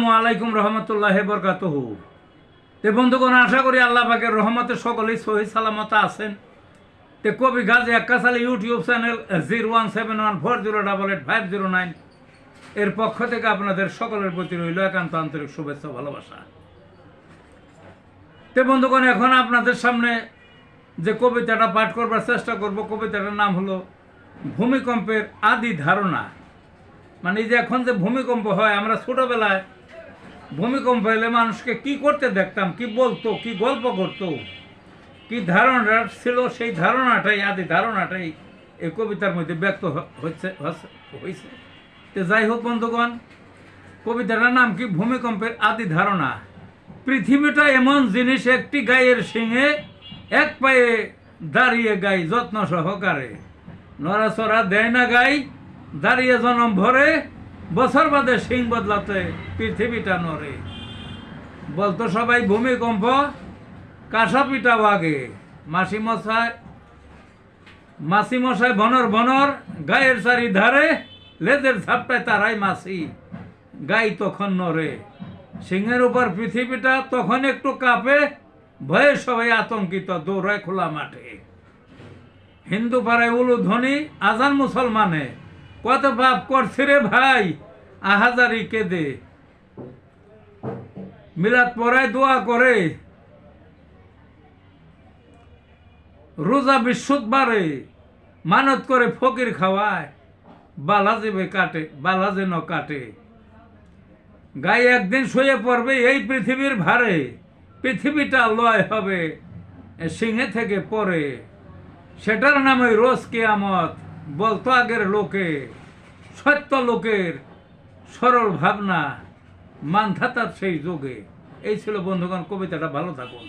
আসসালামু আলাইকুম রহমতুল্লাহ বরকাতহ। তে বন্ধুগণ, আশা করি আল্লাহ পাকের রহমতে সকলেই সহি সালামত আছেন। তে কবি Gazi একাশালী YouTube channel zero one seven one four zero double eight five zero nine এর পক্ষ থেকে আপনাদের সকলের প্রতি রইল একান্ত আন্তরিক শুভেচ্ছা ভালোবাসা। তে বন্ধুগণ, এখন আপনাদের সামনে যে কবিতাটা পাঠ করবার চেষ্টা করব, কবিতাটার নাম হলো ভূমিকম্পের আদি ধারণা। মানে এই যে এখন যে ভূমিকম্প হয়, আমরা ছোটবেলায় ভূমিকম্প এলে মানুষকে কি করতে দেখতাম? কি বলতো? কি গল্প করতো? কি ধারণা ছিল? সেই ধারণাটাই, আদি ধারণাটাই এই কবিতার মধ্যে ব্যক্ত হচ্ছে- হয়েছে তো যাই হোক, বন্ধুগণ, কবিতাটার নাম কি? ভূমিকম্পের আদি ধারণা। পৃথিবীটা এমন জিনিস, একটি গায়ের সিংহে এক পায়ে দাঁড়িয়ে গাই যত্ন সহকারে। নড়াচড়া দেয় না গাই, দাঁড়িয়ে জনম ভরে বছর বাদে সিং বদলাতে পৃথিবীটা নড়ে। বলতো সবাই, ভূমিকম্প, কাঁসা পিটা বাগে। মাসি মশাই মাসি মশাই বনর বনর, গায়ের চারি ধারে, লেজের ঝাপটায় তারাই মাসি। গাই তখন নড়ে। সিংহের উপর পৃথিবীটা তখন একটু কাঁপে, ভয়ে সবাই আতঙ্কিত, দৌড়ায় খোলা মাঠে। হিন্দু পাড়ায় উলু ধ্বনি আজান মুসলমানে। কত পাপ করছে রে ভাই? আহাজারি কেঁদে। মিলাদ পড়ায় দোয়া করে। রোজা বৃহস্পতিবারে মানত করে ফকির খাওয়ায়, বালা যেবে কাটে, বালা যেন কাটে। গায়ে একদিন শুয়ে পড়বে এই পৃথিবীর ভারে, পৃথিবীটা লয় হবে সিংহে থেকে পরে। সেটার নামে রোজ কেয়ামত, বলতো আগের লোকে, সত্য লোকের সরল ভাবনা মানধাতার সেই যোগে। এই ছিল বন্ধুগণ কবিতাটা ভালো থাকুন।